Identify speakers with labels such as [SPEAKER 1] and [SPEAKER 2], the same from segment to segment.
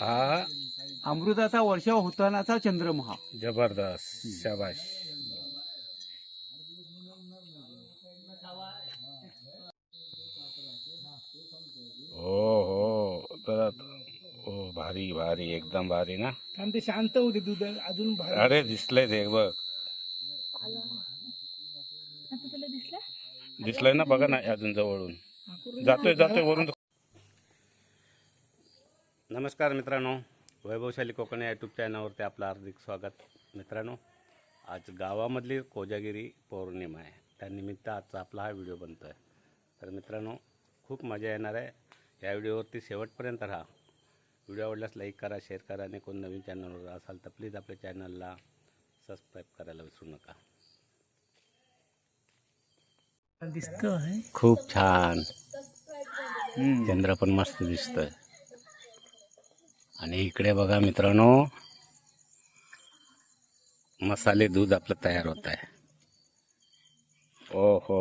[SPEAKER 1] हा.
[SPEAKER 2] अमृताचा वर्षाव होतानाचा चंद्रमहा.
[SPEAKER 1] जबरदस्त. शाबाश. हो हो. तर हो भारी भारी. एकदम भारी ना?
[SPEAKER 3] कारण ते शांत होते दूध. अजून भारी.
[SPEAKER 1] अरे दिसलंय ते बघ.
[SPEAKER 4] आता तुला दिसलं?
[SPEAKER 1] दिसलंय ना बघा ना अजून जवळून. जातोय जातोय वरून. नमस्कार मित्रांनो वैभवशाली कोकण या यूट्यूब चॅनलवरती आपलं हार्दिक स्वागत. मित्रांनो आज गावामधली कोजागिरी पौर्णिमा आहे. त्यानिमित्त आजचा आपला हा व्हिडिओ बनतो आहे तर मित्रांनो खूप मजा येणार आहे. या व्हिडिओवरती शेवटपर्यंत राहा. व्हिडिओ आवडल्यास लाईक करा शेअर करा आणि कोण नवीन चॅनलवर असाल तर प्लीज आपल्या चॅनलला सबस्क्राईब करायला विसरू नका.
[SPEAKER 3] दिसत
[SPEAKER 1] खूप छान. चंद्र पण मस्त दिसतोय. आणि इकडे बघा मित्रांनो मसाले दूध आपलं तयार होत आहे. ओ हो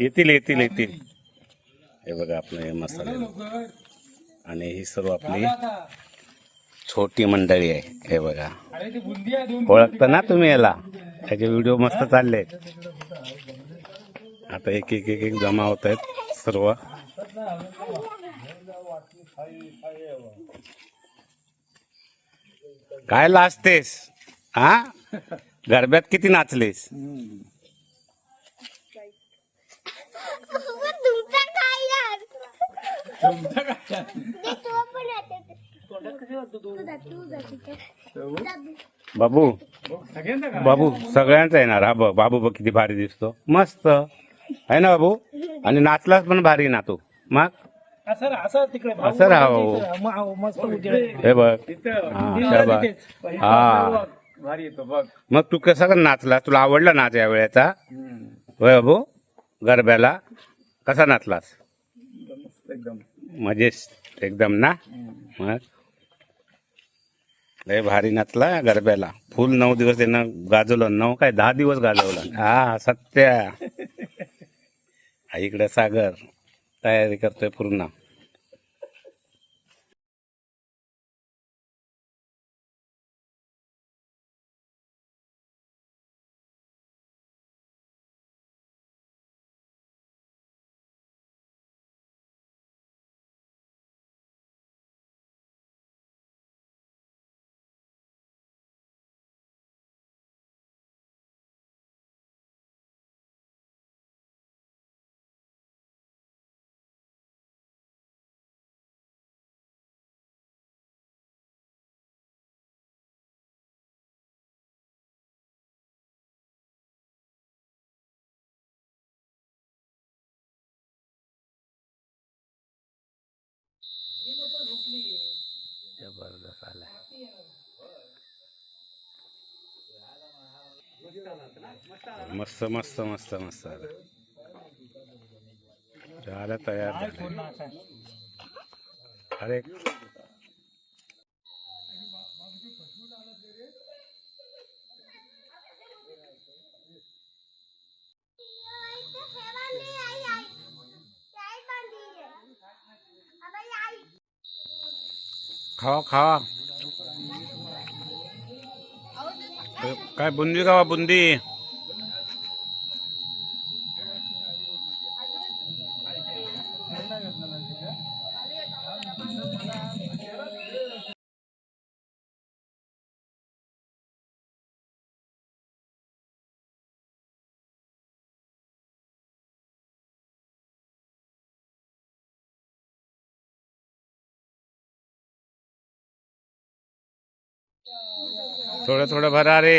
[SPEAKER 1] येतील येतील येतील. हे बघा आपलं हे मसाले. आणि ही सर्व आपली छोटी मंडळी आहे हे बघा. ओळखता ना तुम्ही याला. त्याचे व्हिडिओ मस्त चालले आता एक एक एक एक जमा होत आहेत. सर्व. काय लाजतेस? हा गरब्यात किती नाचलेस? बाबू बाबू सगळ्यांचा येणार. हा बाबू बघ किती भारी दिसतो. मस्त. आहे ना बाबू? आणि नाचलाच पण भारी ना तू. मग?
[SPEAKER 3] असं राहा, असं तिकडे
[SPEAKER 1] हो.
[SPEAKER 3] मस्त उजेड.
[SPEAKER 1] हे बघ. हा,
[SPEAKER 3] बुंदीला
[SPEAKER 1] शाबास.
[SPEAKER 3] तिथेच.
[SPEAKER 1] हा
[SPEAKER 2] भारी येतो बघ.
[SPEAKER 1] मग तू कसा काय नाचलास? तुला आवडला नाच या वेळेचा? होय बाबू? गरब्याला? कसा नाचलास?
[SPEAKER 2] एकदम
[SPEAKER 1] मजेत एकदम. ना? मग? लय भारी नाचला गरब्याला. फुल नऊ दिवस त्यानं गाजवलं. नऊ काय? दहा दिवस गाजवलं. हा सत्य. इकडे सागर तयारी करतोय पूर्ण. जबरदस्त आलाय मस्त मस्त मस्त मस्त आलं झालं तयार झालं अरे खावा खावा. काय बुंदी खावा बुंदी. थोडं थोडं भरा रे.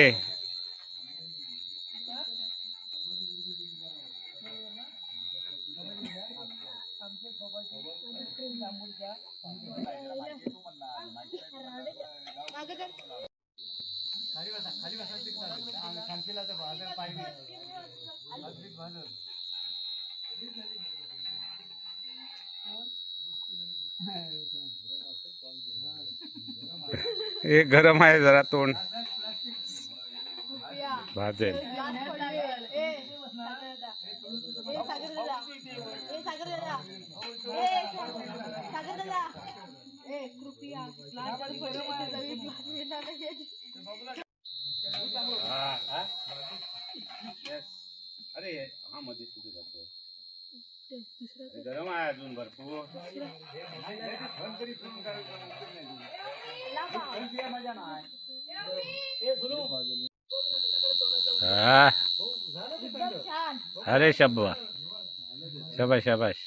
[SPEAKER 1] हे गरम आहे जरा तोंड. भाजेल अरे हा मध्ये जातो गरम आहे अजून भरपूर हा. अरे शब्बा. शाबाश शाबाश.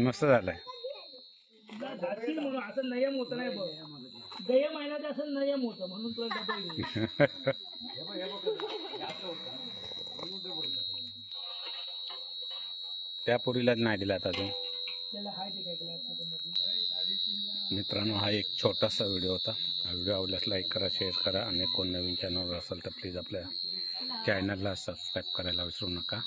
[SPEAKER 1] मस्त झालंय.
[SPEAKER 3] असं नियम होत नाही गयम आहे ना ते असं नियम होतं म्हणून तुला डबल.
[SPEAKER 1] त्या पोरीलाच नाही दिला आता तू
[SPEAKER 3] त्याला हाय ते काय class त्याच्यामध्ये.
[SPEAKER 1] मित्रांनो हा एक छोटासा व्हिडिओ होता हा व्हिडिओ आवडल्यास लाईक करा शेअर करा आणि कोण नवीन चॅनलवर असेल तर प्लीज आपल्या चॅनलला सबस्क्राईब करायला विसरू नका